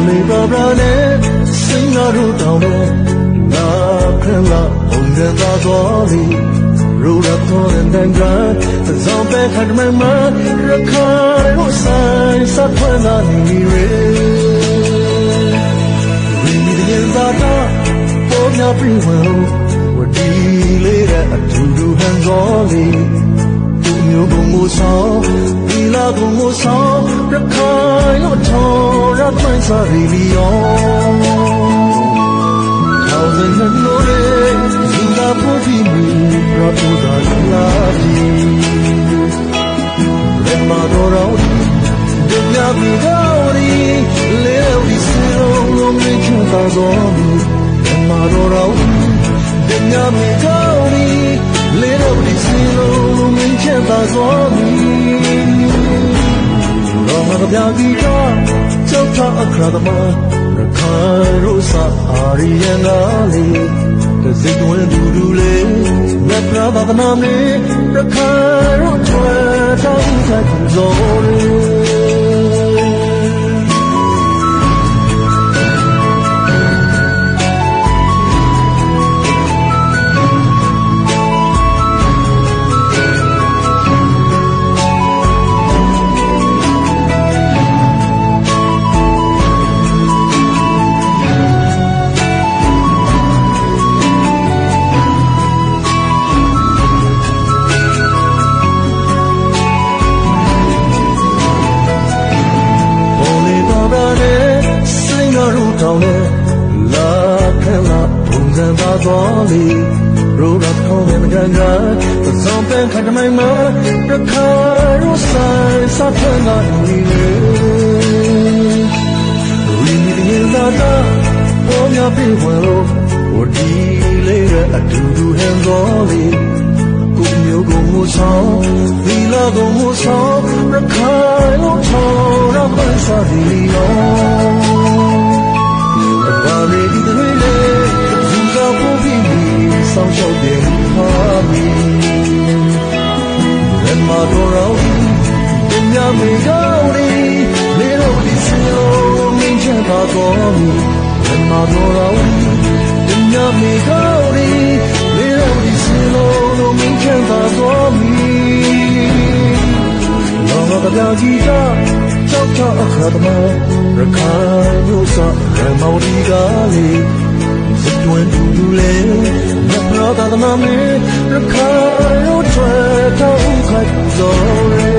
Only Barbara နဲ့စင်ကားတို့တောင်းတဲ့လာခရလာဘုံတဲ့သာတော်လီရူရတော်တဲ့တန်ကသံပဲခတ်မမရခါရိုဆိုင်စပ်ဖွင့်လာနေရေရီမီတဲ့သာတာပေါ်များပြီးဝင်ဝတီလေးတဲ့အတူတူဟန်တော်လီသူမျိုးဘုံမိုးဆောင်ဒီလာဘုံမိုးဆောင်ရခိုင်လို့ထော် ရခွင့်စားရီလီယော Thousand and glory, Zinga Poti, Rapuda Lati. Rema Dorauti, Dunya Bigauri, Levi Siro, Lomi Chuta Zomi. Rema Dorauti, Dunya Bigauri, Levi မပြဂီတာကြောက်တာအခရသမရခိုင်ရိုးစာအာရီယနာလေးတစိတ်ဝင်ဒူဒူလေးမြတ်နာသာသနာမေရခိုင်ရိုးချွဲတောင်းတဲ့ဇော် singaru taune la khela bungzan ba zoli ro ra thong ne gan ga zong pen khat mai ma ra kha ro sai sa thang ga ni ne ri ni de la da po nya pi wan lo wo di le ra adu du han zoli ကိုမျိုးကိုမူဆောင်ဒီလာကိုမူဆောင် တော်ရောပညာမေကောင်းဒီလေတော့ဒီစလုံးမင်းချပါတော်မီရမတော်ရောပညာမေကောင်းဒီလေတော့ဒီစလုံးလုံးမင်းချပါတော်မီလောကပြကြီးကကြောက်ချအခါသမရခိုင်မျိုးစရမော်ဒီကလေးစစ်တွင်တူတူလေးမြတ်နာသာသနာမေရခိုင်ရိုးထွယ်တောင်းခိုက် ဇော်ရဲ